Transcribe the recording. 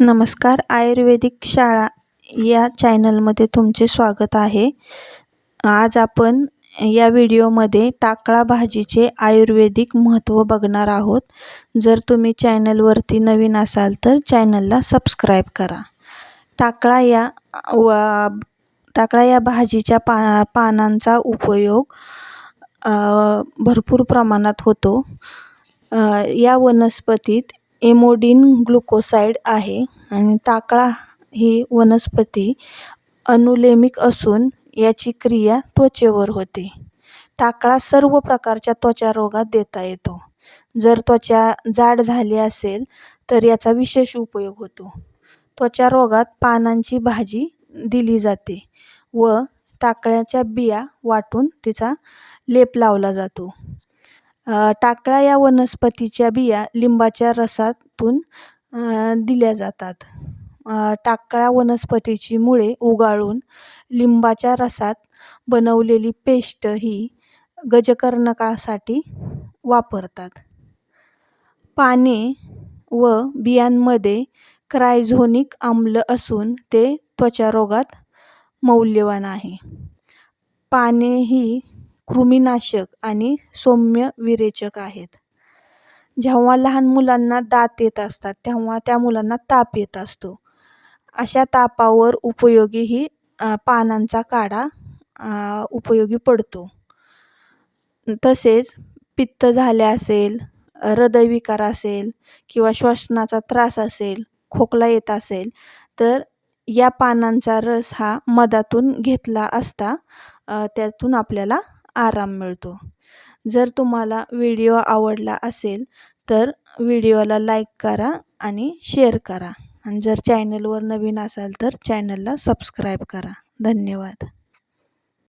नमस्कार आयुर्वेदिक शाळा या चॅनलमध्ये तुमचे स्वागत आहे. आज आपण या व्हिडिओमध्ये टाकळा भाजीचे आयुर्वेदिक महत्त्व बघणार आहोत. जर तुम्ही चॅनलवरती नवीन असाल तर चॅनलला सबस्क्राईब करा. टाकळा या व टाकळा या भाजीच्या पा पानांचा उपयोग भरपूर प्रमाणात होतो. या वनस्पतीत एमोडिन ग्लुकोसाईड आहे आणि टाकळा ही वनस्पती अनुलेमिक असून याची क्रिया त्वचेवर होते. टाकळा सर्व प्रकारच्या त्वचा रोगात देता येतो. जर त्वचा जाड झाली असेल तर याचा विशेष उपयोग होतो. त्वचा रोगात पानांची भाजी दिली जाते व टाकळ्याच्या बिया वाटून तिचा लेप लावला जातो. टाकळा या वनस्पतीच्या बिया लिंबाच्या रसातून दिल्या जातात. टाकळा वनस्पतीची मुळे उगाळून लिंबाच्या रसात बनवलेली पेस्ट ही गजकर्णकासाठी वापरतात. पाने व बियांमध्ये क्रायझोनिक आम्ल असून ते त्वचारोगात मौल्यवान आहे. पाने ही कृमीनाशक आणि सौम्य विरेचक आहेत. जेव्हा लहान मुलांना दात येत असतात तेव्हा त्या मुलांना ताप येत असतो. अशा तापावर उपयोगी ही पानांचा काढा उपयोगी पडतो. तसेच पित्त झाले असेल हृदयविकार असेल किंवा श्वसनाचा त्रास असेल खोकला येत असेल तर या पानांचा रस हा मधातून घेतला असता त्यातून आपल्याला आराम मिळतो. जर तुम्हाला व्हिडिओ आवडला असेल तर व्हिडिओला लाईक करा आणि शेअर करा. आणि जर चॅनलवर नवीन असाल तर चॅनलला सबस्क्राईब करा. धन्यवाद.